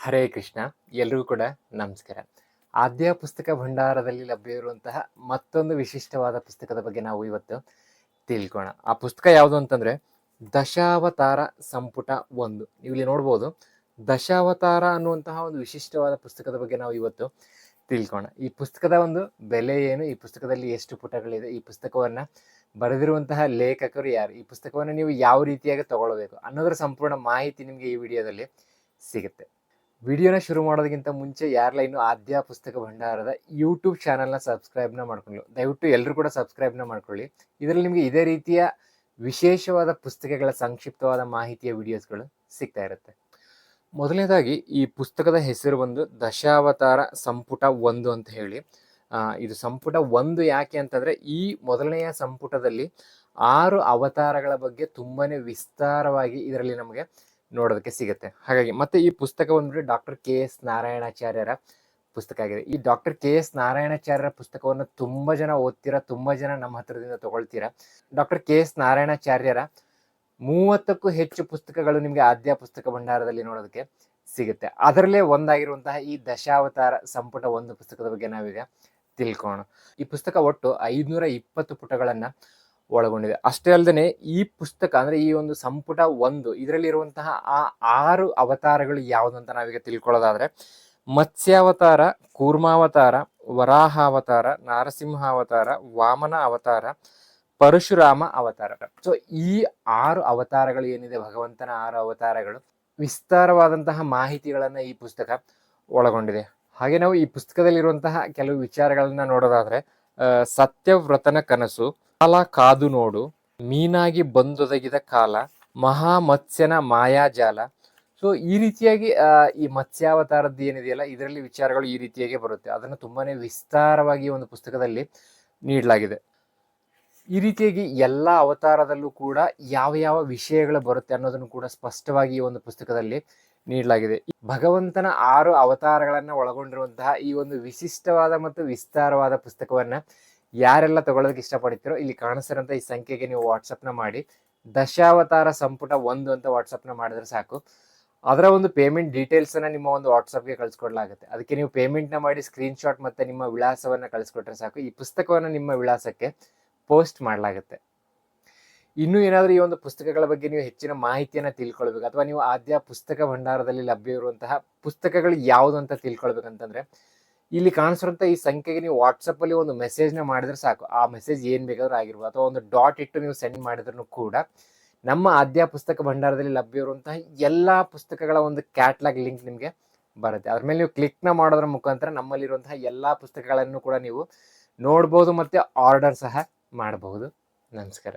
ಹರೇ ಕೃಷ್ಣ, ಎಲ್ರಿಗೂ ಕೂಡ ನಮಸ್ಕಾರ. ಆದ್ಯ ಪುಸ್ತಕ ಭಂಡಾರದಲ್ಲಿ ಲಭ್ಯವಿರುವಂತಹ ಮತ್ತೊಂದು ವಿಶಿಷ್ಟವಾದ ಪುಸ್ತಕದ ಬಗ್ಗೆ ನಾವು ಇವತ್ತು ತಿಳ್ಕೋಣ ಆ ಪುಸ್ತಕ ಯಾವುದು ಅಂತಂದ್ರೆ, ದಶಾವತಾರ ಸಂಪುಟ ಒಂದು. ಇಲ್ಲಿ ನೋಡ್ಬೋದು, ದಶಾವತಾರ ಅನ್ನುವಂತಹ ಒಂದು ವಿಶಿಷ್ಟವಾದ ಪುಸ್ತಕದ ಬಗ್ಗೆ ನಾವು ಇವತ್ತು ತಿಳ್ಕೋಣ ಈ ಪುಸ್ತಕದ ಒಂದು ಬೆಲೆ ಏನು? ಈ ಪುಸ್ತಕದಲ್ಲಿ ಎಷ್ಟು ಪುಟಗಳಿದೆ? ಈ ಪುಸ್ತಕವನ್ನ ಬರೆದಿರುವಂತಹ ಲೇಖಕರು ಯಾರು? ಈ ಪುಸ್ತಕವನ್ನು ನೀವು ಯಾವ ರೀತಿಯಾಗಿ ತಗೊಳ್ಬೇಕು ಅನ್ನೋದರ ಸಂಪೂರ್ಣ ಮಾಹಿತಿ ನಿಮಗೆ ಈ ವಿಡಿಯೋದಲ್ಲಿ ಸಿಗುತ್ತೆ. ವಿಡಿಯೋನ ಶುರು ಮಾಡೋದಕ್ಕಿಂತ ಮುಂಚೆ ಯಾರ್ಲೈನು ಆದ್ಯ ಪುಸ್ತಕ ಭಂಡಾರದ ಯೂಟ್ಯೂಬ್ ಚಾನಲ್ನ ಸಬ್ಸ್ಕ್ರೈಬ್ನ ಮಾಡ್ಕೊಳ್ಳಿ. ದಯವಿಟ್ಟು ಎಲ್ಲರೂ ಕೂಡ ಸಬ್ಸ್ಕ್ರೈಬ್ನ ಮಾಡ್ಕೊಳ್ಳಿ. ಇದರಲ್ಲಿ ನಿಮಗೆ ಇದೇ ರೀತಿಯ ವಿಶೇಷವಾದ ಪುಸ್ತಕಗಳ ಸಂಕ್ಷಿಪ್ತವಾದ ಮಾಹಿತಿಯ ವಿಡಿಯೋಸ್ಗಳು ಸಿಗ್ತಾ ಇರುತ್ತೆ. ಮೊದಲನೇದಾಗಿ ಈ ಪುಸ್ತಕದ ಹೆಸರು ಬಂದು ದಶಾವತಾರ ಸಂಪುಟ ಒಂದು ಅಂತ ಹೇಳಿ. ಇದು ಸಂಪುಟ ಒಂದು ಯಾಕೆ ಅಂತಂದರೆ ಈ ಮೊದಲನೆಯ ಸಂಪುಟದಲ್ಲಿ ಆರು ಅವತಾರಗಳ ಬಗ್ಗೆ ತುಂಬಾ ವಿಸ್ತಾರವಾಗಿ ಇದರಲ್ಲಿ ನಮಗೆ ನೋಡೋದಕ್ಕೆ ಸಿಗುತ್ತೆ. ಹಾಗಾಗಿ ಮತ್ತೆ ಈ ಪುಸ್ತಕ ಬಂದ್ಬಿಟ್ಟು ಡಾಕ್ಟರ್ ಕೆ ಎಸ್ ನಾರಾಯಣಾಚಾರ್ಯರ ಪುಸ್ತಕ ಆಗಿದೆ. ಈ ಡಾಕ್ಟರ್ ಕೆ ಎಸ್ ನಾರಾಯಣಾಚಾರ್ಯರ ಪುಸ್ತಕವನ್ನು ತುಂಬ ಜನ ಓದ್ತೀರಾ, ತುಂಬ ಜನ ನಮ್ಮ ಹತ್ರದಿಂದ ತಗೊಳ್ತೀರಾ? ಡಾಕ್ಟರ್ ಕೆ ಎಸ್ ನಾರಾಯಣಾಚಾರ್ಯರ ಮೂವತ್ತಕ್ಕೂ ಹೆಚ್ಚು ಪುಸ್ತಕಗಳು ನಿಮಗೆ ಆದ್ಯ ಪುಸ್ತಕ ಭಂಡಾರದಲ್ಲಿ ನೋಡೋದಕ್ಕೆ ಸಿಗುತ್ತೆ. ಅದರಲ್ಲೇ ಒಂದಾಗಿರುವಂತಹ ಈ ದಶಾವತಾರ ಸಂಪುಟ ಒಂದು ಪುಸ್ತಕದ ಬಗ್ಗೆ ನಾವೀಗ ತಿಳ್ಕೋಣ ಈ ಪುಸ್ತಕ ಒಟ್ಟು ಐದುನೂರ ಇಪ್ಪತ್ತು ಪುಟಗಳನ್ನ ಒಳಗೊಂಡಿದೆ. ಅಷ್ಟೇ ಅಲ್ಲದೆ ಈ ಪುಸ್ತಕ ಅಂದ್ರೆ ಈ ಒಂದು ಸಂಪುಟ ಒಂದು ಇದರಲ್ಲಿ ಇರುವಂತಹ ಆ ಆರು ಅವತಾರಗಳು ಯಾವುದು ಅಂತ ನಾವೀಗ ತಿಳ್ಕೊಳ್ಳೋದಾದ್ರೆ, ಮತ್ಸ್ಯಾವತಾರ, ಕೂರ್ಮಾವತಾರ, ವರಾಹಾವತಾರ, ನಾರಸಿಂಹಾವತಾರ, ವಾಮನ ಅವತಾರ, ಪರಶುರಾಮ ಅವತಾರ. ಸೊ ಈ ಆರು ಅವತಾರಗಳು ಏನಿದೆ, ಭಗವಂತನ ಆರು ಅವತಾರಗಳು, ವಿಸ್ತಾರವಾದಂತಹ ಮಾಹಿತಿಗಳನ್ನ ಈ ಪುಸ್ತಕ ಒಳಗೊಂಡಿದೆ. ಹಾಗೆ ನಾವು ಈ ಪುಸ್ತಕದಲ್ಲಿರುವಂತಹ ಕೆಲವು ವಿಚಾರಗಳನ್ನ ನೋಡೋದಾದ್ರೆ ಸತ್ಯವ್ರತನ ಕನಸು ಕಾಲ ಕಾದು ನೋಡು, ಮೀನಾಗಿ ಬಂದೊದಗಿದ ಕಾಲ, ಮಹಾಮತ್ಸ್ಯನ ಮಾಯಾಜಾಲ. ಸೊ ಈ ರೀತಿಯಾಗಿ ಈ ಮತ್ಸ್ಯಾವತಾರದ್ದು ಏನಿದೆಯಲ್ಲ, ಇದರಲ್ಲಿ ವಿಚಾರಗಳು ಈ ರೀತಿಯಾಗಿ ಬರುತ್ತೆ. ಅದನ್ನು ತುಂಬಾನೇ ವಿಸ್ತಾರವಾಗಿ ಒಂದು ಪುಸ್ತಕದಲ್ಲಿ ನೀಡಲಾಗಿದೆ. ಈ ರೀತಿಯಾಗಿ ಎಲ್ಲ ಅವತಾರದಲ್ಲೂ ಕೂಡ ಯಾವ ಯಾವ ವಿಷಯಗಳು ಬರುತ್ತೆ ಅನ್ನೋದನ್ನು ಕೂಡ ಸ್ಪಷ್ಟವಾಗಿ ಈ ಒಂದು ಪುಸ್ತಕದಲ್ಲಿ ನೀಡಲಾಗಿದೆ. ಭಗವಂತನ ಆರು ಅವತಾರಗಳನ್ನ ಒಳಗೊಂಡಿರುವಂತಹ ಈ ಒಂದು ವಿಶಿಷ್ಟವಾದ ಮತ್ತು ವಿಸ್ತಾರವಾದ ಪುಸ್ತಕವನ್ನ ಯಾರೆಲ್ಲ ತಗೊಳ್ಳೋದಕ್ಕೆ ಇಷ್ಟಪಡ್ತೀರೋ ಇಲ್ಲಿ ಕಾಣಿಸ್ತಿರೋಂಥ ಈ ಸಂಖ್ಯೆಗೆ ನೀವು ವಾಟ್ಸಪ್ನ ಮಾಡಿ. ದಶಾವತಾರ ಸಂಪುಟ ಒಂದು ಅಂತ ವಾಟ್ಸಪ್ನ ಮಾಡಿದ್ರೆ ಸಾಕು. ಅದರ ಒಂದು ಪೇಮೆಂಟ್ ಡೀಟೇಲ್ಸನ್ನು ನಿಮ್ಮ ಒಂದು ವಾಟ್ಸಪ್ಗೆ ಕಳಿಸ್ಕೊಡ್ಲಾಗುತ್ತೆ. ಅದಕ್ಕೆ ನೀವು ಪೇಮೆಂಟ್ನ ಮಾಡಿ ಸ್ಕ್ರೀನ್ಶಾಟ್ ಮತ್ತು ನಿಮ್ಮ ವಿಳಾಸವನ್ನು ಕಳಿಸ್ಕೊಟ್ರೆ ಸಾಕು. ಈ ಪುಸ್ತಕವನ್ನು ನಿಮ್ಮ ವಿಳಾಸಕ್ಕೆ ಪೋಸ್ಟ್ ಮಾಡಲಾಗುತ್ತೆ. ಇನ್ನೂ ಏನಾದರೂ ಈ ಒಂದು ಪುಸ್ತಕಗಳ ಬಗ್ಗೆ ನೀವು ಹೆಚ್ಚಿನ ಮಾಹಿತಿಯನ್ನು ತಿಳ್ಕೊಳ್ಬೇಕು. ಅಥವಾ ನೀವು ಆದ್ಯ ಪುಸ್ತಕ ಭಂಡಾರದಲ್ಲಿ ಲಭ್ಯ ಇರುವಂತಹ ಪುಸ್ತಕಗಳು ಯಾವುದು ಅಂತ ತಿಳ್ಕೊಳ್ಬೇಕಂತಂದ್ರೆ ಇಲ್ಲಿ ಕಾಣಿಸಿರುವಂಥ ಈ ಸಂಖ್ಯೆಗೆ ನೀವು ವಾಟ್ಸಪ್ಪಲ್ಲಿ ಒಂದು ಮೆಸೇಜ್ನ ಮಾಡಿದ್ರೆ ಸಾಕು. ಆ ಮೆಸೇಜ್ ಏನ್ ಬೇಕಾದ್ರೂ ಆಗಿರ್ಬೋದು. ಅಥವಾ ಒಂದು ಡಾಟ್ ಇಟ್ಟು ನೀವು ಸೆಂಡ್ ಮಾಡಿದ್ರೂ ಕೂಡ ನಮ್ಮ ಆದ್ಯ ಪುಸ್ತಕ ಭಂಡಾರದಲ್ಲಿ ಲಭ್ಯವಿರುವಂತಹ ಎಲ್ಲಾ ಪುಸ್ತಕಗಳ ಒಂದು ಕ್ಯಾಟ್ಲಾಗ್ ಲಿಂಕ್ ನಿಮಗೆ ಬರುತ್ತೆ. ಅದ್ರ ಮೇಲೆ ನೀವು ಕ್ಲಿಕ್ನ ಮಾಡೋದ್ರ ಮುಖಾಂತರ ನಮ್ಮಲ್ಲಿರುವಂತಹ ಎಲ್ಲಾ ಪುಸ್ತಕಗಳನ್ನು ಕೂಡ ನೀವು ನೋಡ್ಬೋದು ಮತ್ತೆ ಆರ್ಡರ್ ಸಹ ಮಾಡಬಹುದು. ನಮಸ್ಕಾರ.